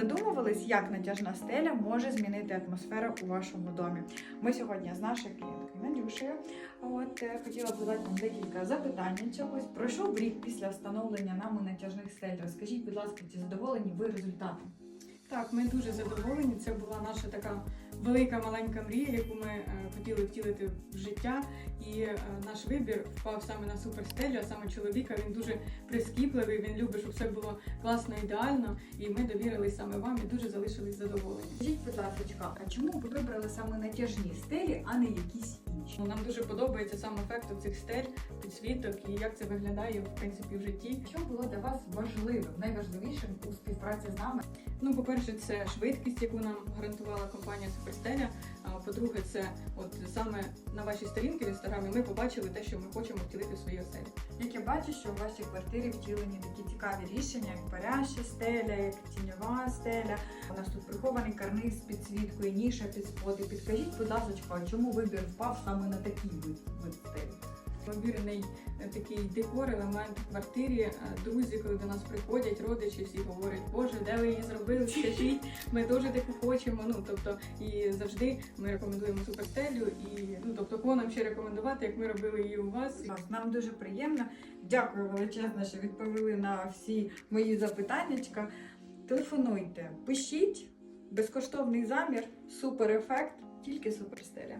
задумувались, як натяжна стеля може змінити атмосферу у вашому домі? Ми сьогодні з нашою клієнткою Надюшею. От е, хотіла б задати вам декілька запитань чогось. Пройшов рік після встановлення нами натяжних стель. Розкажіть, будь ласка, чи задоволені ви результатом? Так, ми дуже задоволені. Це була наша така велика маленька мрія, яку ми е, хотіли втілити в життя. І е, наш вибір впав саме на суперстелю, а саме чоловіка. Він дуже прискіпливий, він любить, щоб все було класно, ідеально. І ми довірились саме вам і дуже залишились задоволені. Скажіть, будь ласка, а чому ви вибрали саме натяжні стелі, а не якісь Ну, Нам дуже подобається сам ефект цих стель, підсвіток і як це виглядає в принципі в житті. Що було для вас важливим, найважливішим у співпраці з нами? Ну, по-перше, це швидкість, яку нам гарантувала компанія Суперстеля. По-друге, це от саме на вашій сторінці в інстаграмі ми побачили те, що ми хочемо втілити в своїй оселі. Як я бачу, що в вашій квартирі втілені такі цікаві рішення, як паряща стеля, як тіньова стеля. У нас тут прихований карниз з підсвіткою, ніша під споди. Підкажіть, будь ласка, чому вибір впав саме на такий вид стелі? Обірений е, такий декор, елемент в квартирі. Е, Друзі, коли до нас приходять, родичі всі говорять, Боже, де ви її зробили? Скажіть, ми теж таку хочемо. Ну тобто, і завжди ми рекомендуємо суперстелю. І ну тобто, кого нам ще рекомендувати, як ми робили її у вас. Нам дуже приємно. Дякую величезно, що відповіли на всі мої запитання. Телефонуйте, пишіть безкоштовний замір, супер ефект, тільки суперстеля.